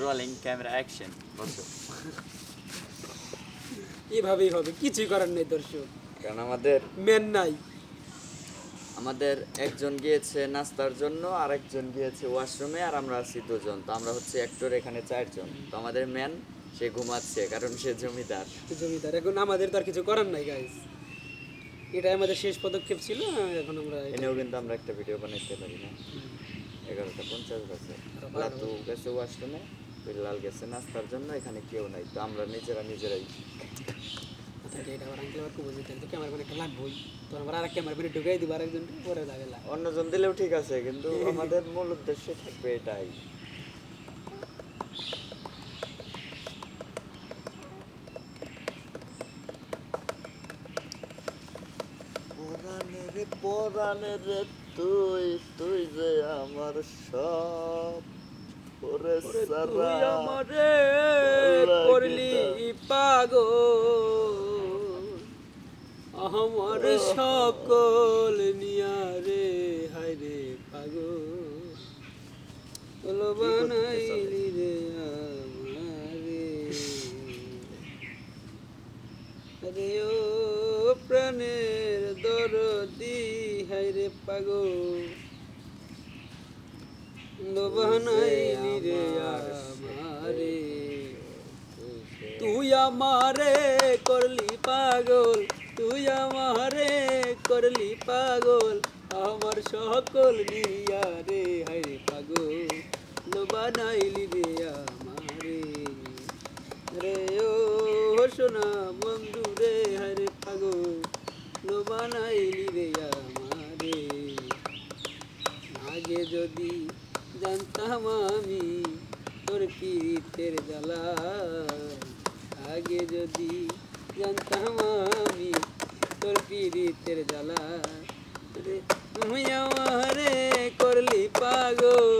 Rolling camera action বসো। এভাবেই হবে কিছুই করার নেই দর্শক। কারণ আমাদের মেন নাই। আমাদের একজন গিয়েছে নাস্তার জন্য আর একজন গিয়েছে ওয়াশরুমে আর আমরা আছি দুজন। তো আমরা হচ্ছে অ্যাক্টর এখানে চারজন। তো আমাদের ম্যান সে ঘুমাচ্ছে কারণ সে জমিদার। জমিদার। এখন আমাদের তো আর কিছু করার নাই গাইস এটাই আমাদের শেষ পদক্ষেপ ছিল এখন আমরা এনেও কিন্তু আমরা একটা ভিডিও বানাইতে পারি না। এগারোটা পঞ্চাশ বাজে। লাতু গেছে ওয়াশরুমে। বিল্লাল গেছে নাস্তার জন্য এখানে কেউ নাই। তো আমরা নিজেরা নিজেরাই। না অন্যজন দিলেও ঠিক আছে কিন্তু আমাদের মূল উদ্দেশ্য থাকবে এটাই। পরাণের তুই তুই যে আমার সব ওরে সারা আমারে করলি। পাগল। আমার সকল নিয়ারে হায় রে পাগল। তোলো বানাইলি রে আমারে। আরে ও প্রাণের দরদি হায় রে পাগল। বানাইলি রে তুই আমারে করলি পাগল, তুই আমারে করলি পাগল, আমার সকল নিয়া রে, হায় পাগল বানাইলি রে আমারে। রে ও সোনা বন্ধু রে, হায় পাগল বানাইলি রে আমারে। আগে যদি জানতাম আমি তোর পীড়িতের জ্বালা। আগে যদি জানতাম আমি তোর পীড়িতের জ্বালা। তুই আমারে করলি পাগল।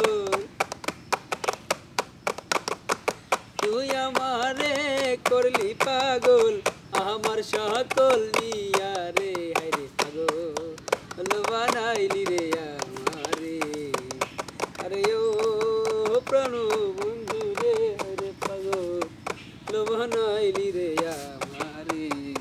তুই আমারে করলি পাগল, আমার সকল নিয়া রে হায় রে পাগল বানাইলি রে প্রাণ বন্ধু রে পাগল লোভ রে আমারে।